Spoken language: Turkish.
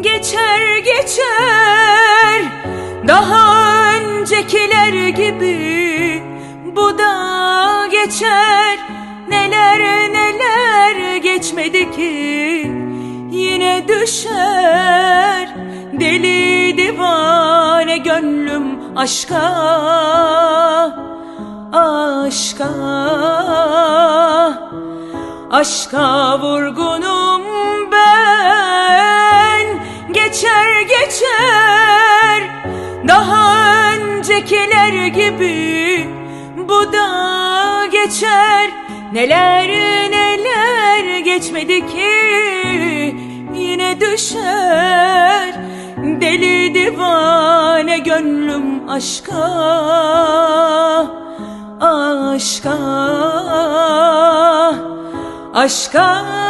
geçer geçer. Daha öncekiler gibi Bu da geçer. Neler neler geçmedi ki Yine düşer. Deli divane gönlüm aşka Aşka. Aşka vurgunum Daha öncekiler gibi Bu da geçer. Neler neler geçmedi ki Yine düşer. Deli divane gönlüm aşka Aşka. Aşka